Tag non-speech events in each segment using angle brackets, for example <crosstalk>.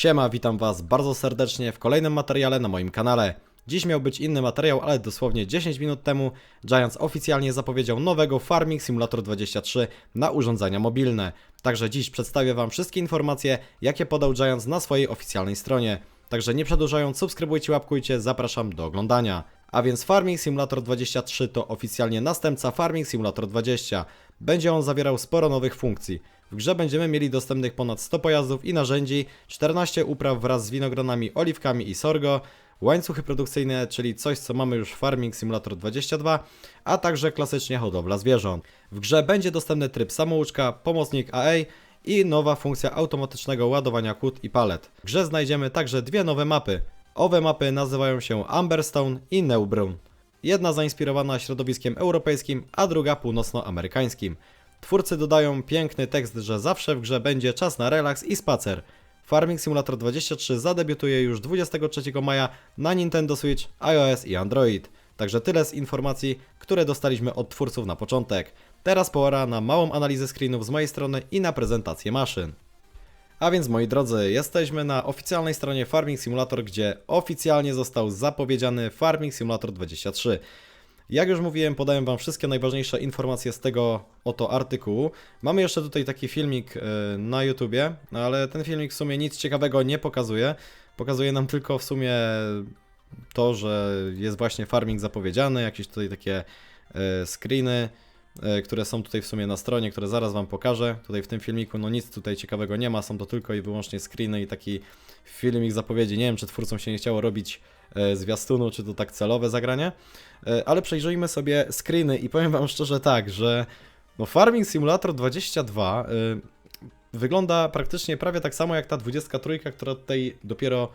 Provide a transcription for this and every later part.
Siema, witam Was bardzo serdecznie w kolejnym materiale na moim kanale. Dziś miał być inny materiał, ale dosłownie 10 minut temu Giants oficjalnie zapowiedział nowego Farming Simulator 23 na urządzenia mobilne. Także dziś przedstawię Wam wszystkie informacje, jakie podał Giants na swojej oficjalnej stronie. Także nie przedłużając, subskrybujcie, łapkujcie, zapraszam do oglądania. A więc Farming Simulator 23 to oficjalnie następca Farming Simulator 20. Będzie on zawierał sporo nowych funkcji. W grze będziemy mieli dostępnych ponad 100 pojazdów i narzędzi, 14 upraw wraz z winogronami, oliwkami i sorgo, łańcuchy produkcyjne, czyli coś co mamy już w Farming Simulator 22, a także klasycznie hodowla zwierząt. W grze będzie dostępny tryb samouczka, pomocnik AA i nowa funkcja automatycznego ładowania kłód i palet. W grze znajdziemy także dwie nowe mapy. Owe mapy nazywają się Amberstone i Neubrun. Jedna zainspirowana środowiskiem europejskim, a druga północnoamerykańskim. Twórcy dodają piękny tekst, że zawsze w grze będzie czas na relaks i spacer. Farming Simulator 23 zadebiutuje już 23 maja na Nintendo Switch, iOS i Android. Także tyle z informacji, które dostaliśmy od twórców na początek. Teraz pora na małą analizę screenów z mojej strony i na prezentację maszyn. A więc moi drodzy, jesteśmy na oficjalnej stronie Farming Simulator, gdzie oficjalnie został zapowiedziany Farming Simulator 23. Jak już mówiłem, podaję Wam wszystkie najważniejsze informacje z tego oto artykułu. Mamy jeszcze tutaj taki filmik e, na YouTubie, ale ten filmik w sumie nic ciekawego nie pokazuje. Pokazuje nam tylko w sumie to, że jest właśnie farming zapowiedziany, jakieś tutaj takie e, screeny, które są tutaj w sumie na stronie, które zaraz Wam pokażę. Tutaj w tym filmiku no nic tutaj ciekawego nie ma, są to tylko i wyłącznie screeny i taki filmik zapowiedzi. Nie wiem, czy twórcom się nie chciało robić e, zwiastunu, czy to tak celowe zagranie, E, ale przejrzyjmy sobie screeny i powiem Wam szczerze tak, że no Farming Simulator 22 y, wygląda praktycznie prawie tak samo jak ta 23, która tutaj dopiero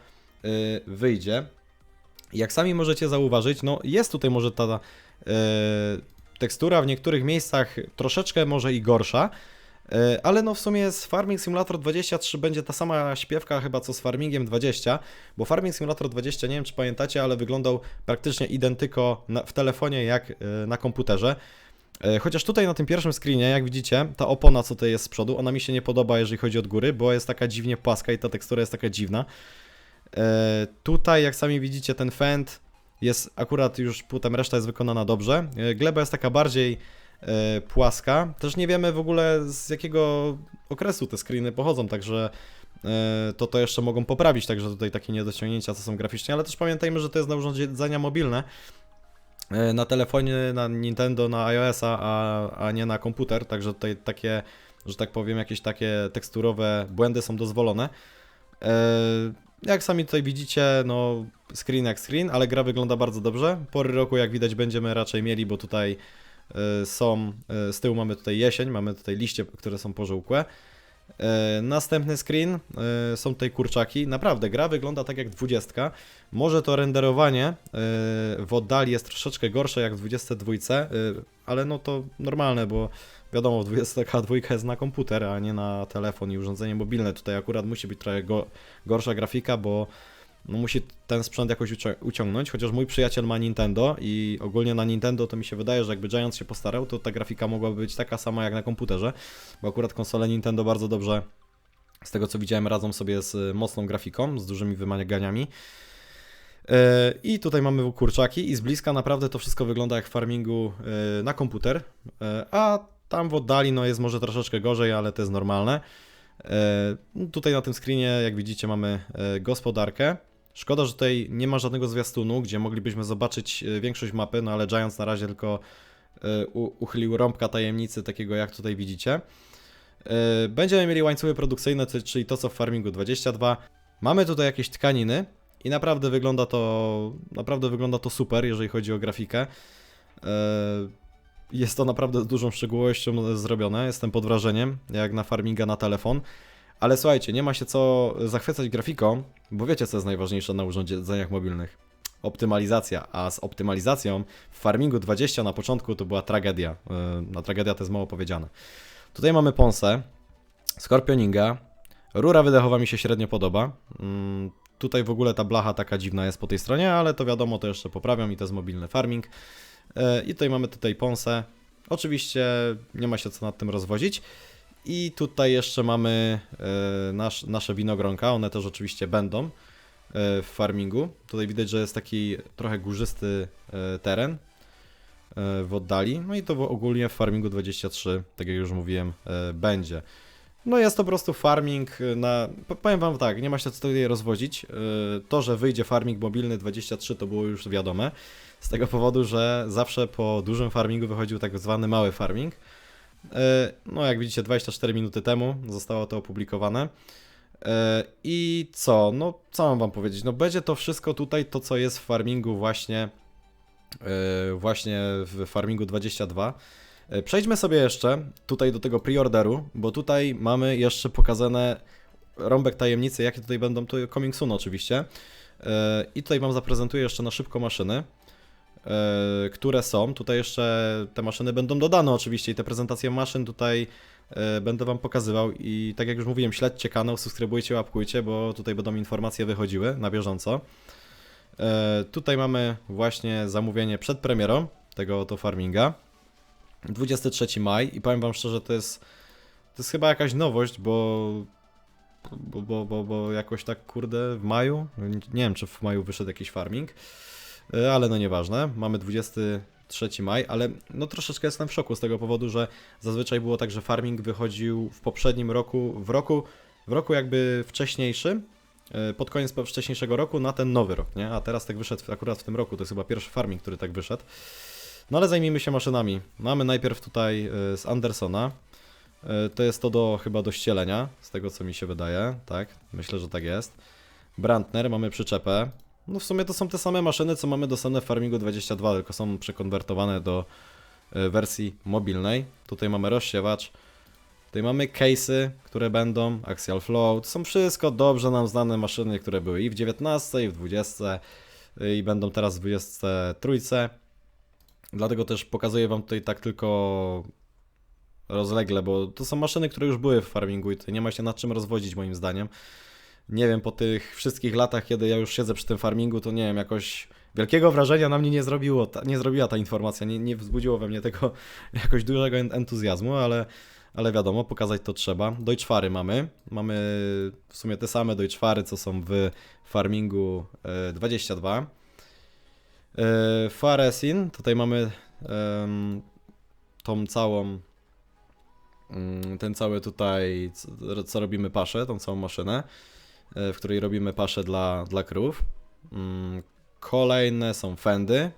wyjdzie. Jak sami możecie zauważyć, no jest tutaj może ta tekstura w niektórych miejscach troszeczkę może i gorsza, y, ale no w sumie z Farming Simulator 23 będzie ta sama śpiewka chyba co z Farmingiem 20, bo Farming Simulator 20, nie wiem czy pamiętacie, ale wyglądał praktycznie identyko w telefonie jak y, na komputerze. E, Chociaż tutaj na tym pierwszym screenie, jak widzicie, ta opona, co tutaj jest z przodu, ona mi się nie podoba, jeżeli chodzi od góry, bo jest taka dziwnie płaska i ta tekstura jest taka dziwna. E, Tutaj, jak sami widzicie, ten fend jest akurat już, potem reszta jest wykonana dobrze. E, Gleba jest taka bardziej e, płaska. Też nie wiemy w ogóle z jakiego okresu te screeny pochodzą, także e, to to jeszcze mogą poprawić, także tutaj takie niedociągnięcia, co są graficznie, ale też pamiętajmy, że to jest na urządzenia mobilne, na telefonie, na Nintendo, na iOS-a, a, a nie na komputer, także tutaj takie, że tak powiem, jakieś takie teksturowe błędy są dozwolone. Jak sami tutaj widzicie, no screen jak screen, ale gra wygląda bardzo dobrze. Pory roku, jak widać, będziemy raczej mieli, bo tutaj e, są, e, z tyłu mamy tutaj jesień, mamy tutaj liście, które są pożółkłe. E, Następny screen, są tutaj kurczaki. Naprawdę, gra wygląda tak jak 20. Może to renderowanie w oddali jest troszeczkę gorsze jak w 22, e, ale no to normalne, bo wiadomo, 22 jest na komputer, a nie na telefon i urządzenie mobilne. Tutaj akurat musi być trochę go, gorsza grafika, bo no musi ten sprzęt jakoś uciągnąć, chociaż mój przyjaciel ma Nintendo i ogólnie na Nintendo to mi się wydaje, że jakby Giants się postarał, to ta grafika mogłaby być taka sama jak na komputerze, bo akurat konsole Nintendo bardzo dobrze, z tego co widziałem, radzą sobie z y, mocną grafiką, z dużymi wymaganiami. E, I tutaj mamy kurczaki i z bliska naprawdę to wszystko wygląda jak w farmingu e, na komputer, E, a tam w oddali no jest może troszeczkę gorzej, ale to jest normalne. E, Tutaj na tym screenie, jak widzicie, mamy e, gospodarkę. Szkoda, że tutaj nie ma żadnego zwiastunu, gdzie moglibyśmy zobaczyć e, większość mapy, no ale Giants na razie tylko uchylił rąbka tajemnicy, takiego jak tutaj widzicie. Będziemy mieli łańcuchy produkcyjne, czyli to co w Farmingu 22. Mamy tutaj jakieś tkaniny i naprawdę wygląda to, naprawdę wygląda to super, jeżeli chodzi o grafikę. E, Jest to naprawdę z dużą szczegółowością zrobione, jestem pod wrażeniem, jak na farminga na telefon. Ale słuchajcie, nie ma się co zachwycać grafiką, bo wiecie co jest najważniejsze na urządzeniach mobilnych. Optymalizacja, a z optymalizacją w Farmingu 20 na początku to była tragedia. Yy, Na tragedia to jest mało powiedziane. Tutaj mamy Ponce, Scorpioninga, rura wydechowa mi się średnio podoba. Mm, Tutaj w ogóle ta blacha taka dziwna jest po tej stronie, ale to wiadomo, to jeszcze poprawiam i to jest mobilny farming. Yy, I tutaj mamy tutaj Ponce. Oczywiście nie ma się co nad tym rozwodzić. I tutaj jeszcze mamy e, nasz, nasze winogronka, one też oczywiście będą e, w farmingu. Tutaj widać, że jest taki trochę górzysty e, teren e, w oddali. No i to ogólnie w farmingu 23, tak jak już mówiłem, e, będzie. No jest to po prostu farming e, na... po- Powiem wam tak, nie ma się co tutaj rozwodzić. E, To, że wyjdzie farming mobilny 23 to było już wiadome. Z tego powodu, że zawsze po dużym farmingu wychodził tak zwany mały farming. E, No, jak widzicie, 24 minuty temu zostało to opublikowane. E, I co? No, co mam wam powiedzieć? No, będzie to wszystko tutaj, to co jest w farmingu właśnie, e, właśnie w farmingu 22. E, Przejdźmy sobie jeszcze tutaj do tego preorderu, bo tutaj mamy jeszcze pokazane rąbek tajemnicy, jakie tutaj będą, to coming soon oczywiście. I tutaj wam zaprezentuję jeszcze na szybko maszyny które są. Tutaj jeszcze te maszyny będą dodane oczywiście i te prezentacje maszyn tutaj e, będę Wam pokazywał i tak jak już mówiłem, śledźcie kanał, subskrybujcie, łapkujcie, bo tutaj będą informacje wychodziły na bieżąco. E, Tutaj mamy właśnie zamówienie przed premierą tego oto farminga. 23 maj i powiem Wam szczerze, to jest, to jest chyba jakaś nowość, bo bo, bo, bo, bo jakoś tak kurde w maju, nie wiem czy w maju wyszedł jakiś farming, E, ale no nieważne. Mamy 23 maj, ale no troszeczkę jestem w szoku z tego powodu, że zazwyczaj było tak, że farming wychodził w poprzednim roku, w roku, w roku jakby wcześniejszym, e, pod koniec wcześniejszego roku na ten nowy rok, nie? A teraz tak wyszedł akurat w tym roku, to jest chyba pierwszy farming, który tak wyszedł. No ale zajmijmy się maszynami. Mamy najpierw tutaj e, z Andersona. E, To jest to do chyba do ścielenia, z tego co mi się wydaje, tak? Myślę, że tak jest. Brandner, mamy przyczepę. No w sumie to są te same maszyny, co mamy dostępne w Farmingu 22, tylko są przekonwertowane do e, wersji mobilnej. Tutaj mamy rozsiewacz. Tutaj mamy case'y, które będą, Axial Flow. To są wszystko dobrze nam znane maszyny, które były i w 19, i w 20, i będą teraz w 23. Dlatego też pokazuję Wam tutaj tak tylko rozlegle, bo to są maszyny, które już były w farmingu i tutaj nie ma się nad czym rozwodzić moim zdaniem. Nie wiem, po tych wszystkich latach, kiedy ja już siedzę przy tym farmingu, to nie wiem, jakoś wielkiego wrażenia na mnie nie zrobiło, ta, nie zrobiła ta informacja, nie, nie wzbudziło we mnie tego <laughs> jakoś dużego en- entuzjazmu, ale, ale wiadomo, pokazać to trzeba. Deutschfary mamy, mamy w sumie te same Deutschfary, co są w farmingu e, 22. E, Faresin, tutaj mamy tą całą mm, ten cały tutaj, co, robimy paszę, tą całą maszynę, e, w której robimy paszę dla, dla krów. Mm, Kolejne są fendy.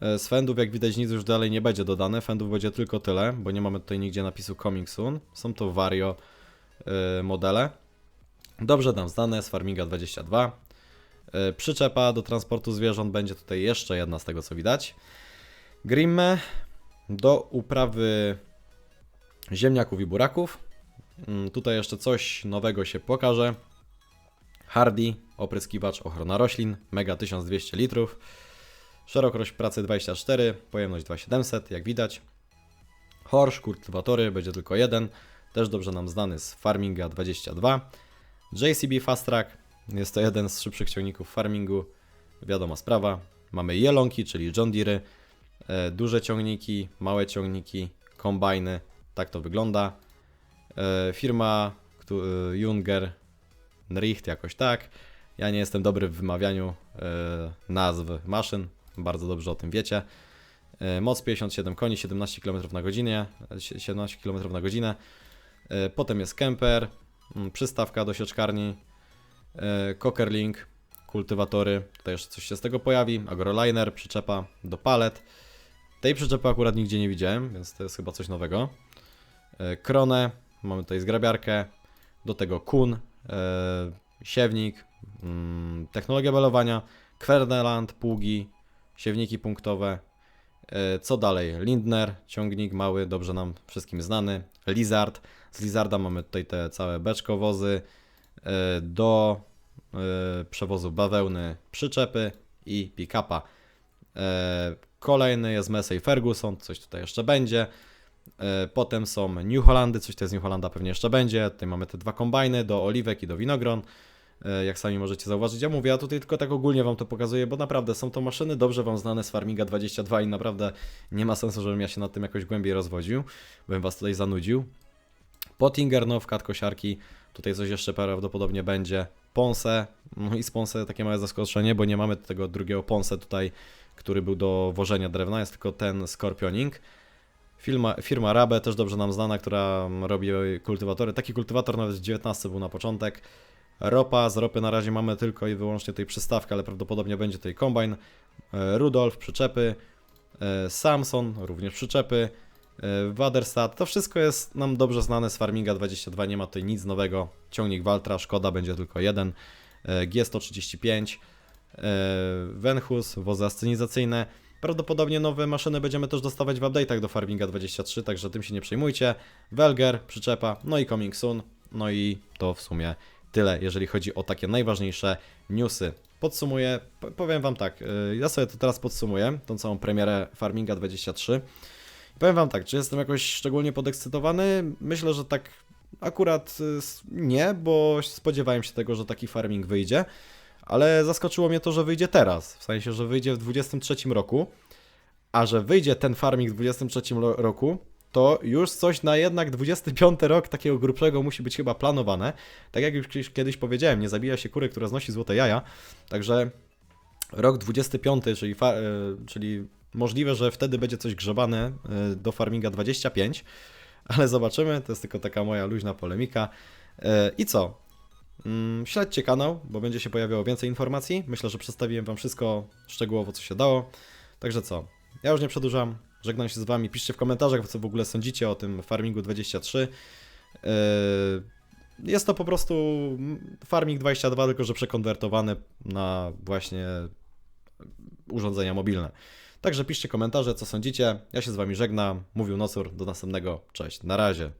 E, Z fendów, jak widać, nic już dalej nie będzie dodane. Fendów będzie tylko tyle, bo nie mamy tutaj nigdzie napisu coming soon. Są to Vario e, modele. Dobrze nam znane z Farminga 22. E, Przyczepa do transportu zwierząt będzie tutaj jeszcze jedna z tego co widać. Grimme do uprawy ziemniaków i buraków. Mm, Tutaj jeszcze coś nowego się pokaże. Hardy, opryskiwacz ochrona roślin, mega 1200 litrów. Szerokość pracy 24, pojemność 2700, jak widać. Horsz, kultywatory, będzie tylko jeden, też dobrze nam znany z Farminga 22. JCB Fast Track, jest to jeden z szybszych ciągników farmingu, wiadoma sprawa. Mamy jelonki, czyli John Deere, e, duże ciągniki, małe ciągniki, kombajny, tak to wygląda. E, firma e, Junger Nricht jakoś tak. Ja nie jestem dobry w wymawianiu e, nazw maszyn, bardzo dobrze o tym wiecie. E, moc 57 koni, 17 km na godzinę, e, 17 km na godzinę. E, potem jest kemper, mm, przystawka do sieczkarni, e, Cockerlink, kultywatory, tutaj jeszcze coś się z tego pojawi, agroliner, przyczepa do palet. Tej przyczepy akurat nigdzie nie widziałem, więc to jest chyba coś nowego. Kronę, mamy tutaj zgrabiarkę, do tego kun, siewnik, mm, technologia belowania, Kwerneland, pługi, siewniki punktowe. E, Co dalej? Lindner, ciągnik mały, dobrze nam wszystkim znany. Lizard. Z Lizarda mamy tutaj te całe beczkowozy e, do e, przewozu bawełny, przyczepy i pick-upa. E, Kolejny jest Massey Ferguson, coś tutaj jeszcze będzie. E, Potem są New Hollandy, coś tutaj z New Hollanda pewnie jeszcze będzie. Tutaj mamy te dwa kombajny do oliwek i do winogron. E, Jak sami możecie zauważyć, ja mówię, ja tutaj tylko tak ogólnie Wam to pokazuję, bo naprawdę są to maszyny dobrze Wam znane z Farminga 22 i naprawdę nie ma sensu, żebym ja się nad tym jakoś głębiej rozwodził, bym Was tutaj zanudził. Pottinger, no wkład kosiarki, tutaj coś jeszcze prawdopodobnie będzie. Ponce, no i z Ponce takie małe zaskoczenie, bo nie mamy tego drugiego Ponce tutaj, który był do wożenia drewna, jest tylko ten Scorpioning. Firma, firma Rabe, też dobrze nam znana, która robi kultywatory. Taki kultywator nawet z 19 był na początek. Ropa, z ropy na razie mamy tylko i wyłącznie tej przystawkę, ale prawdopodobnie będzie tutaj kombajn. E, Rudolf, przyczepy. E, Samson, również przyczepy. E, Waderstad, to wszystko jest nam dobrze znane z Farminga 22, nie ma tutaj nic nowego. Ciągnik Waltra, Szkoda będzie tylko jeden. E, G135, e, Venhus, wozy ascenizacyjne. Prawdopodobnie nowe maszyny będziemy też dostawać w update'ach do Farminga 23, także tym się nie przejmujcie. Welger, przyczepa, no i coming soon. No i to w sumie tyle, jeżeli chodzi o takie najważniejsze newsy. Podsumuję, powiem Wam tak, y, ja sobie to teraz podsumuję, tą całą premierę Farminga 23. Powiem Wam tak, czy jestem jakoś szczególnie podekscytowany? Myślę, że tak akurat y, nie, bo spodziewałem się tego, że taki farming wyjdzie, ale zaskoczyło mnie to, że wyjdzie teraz, w sensie, że wyjdzie w 23 roku, a że wyjdzie ten farming w 23 lo- roku, to już coś na jednak 25 rok takiego grubszego musi być chyba planowane. Tak jak już kiedyś- powiedziałem, nie zabija się kury, która znosi złote jaja, także rok 25, czyli, e, czyli możliwe, że wtedy będzie coś grzebane e, do farminga 25, ale zobaczymy, to jest tylko taka moja luźna polemika. E, I co? Mm, Śledźcie kanał, bo będzie się pojawiało więcej informacji. Myślę, że przedstawiłem Wam wszystko szczegółowo, co się dało. Także co? Ja już nie przedłużam. Żegnam się z Wami. Piszcie w komentarzach, co w ogóle sądzicie o tym Farmingu 23. Yy, Jest to po prostu Farming 22, tylko że przekonwertowany na właśnie urządzenia mobilne. Także piszcie komentarze, co sądzicie. Ja się z Wami żegnam. Mówił Nocur. Do następnego. Cześć. Na razie.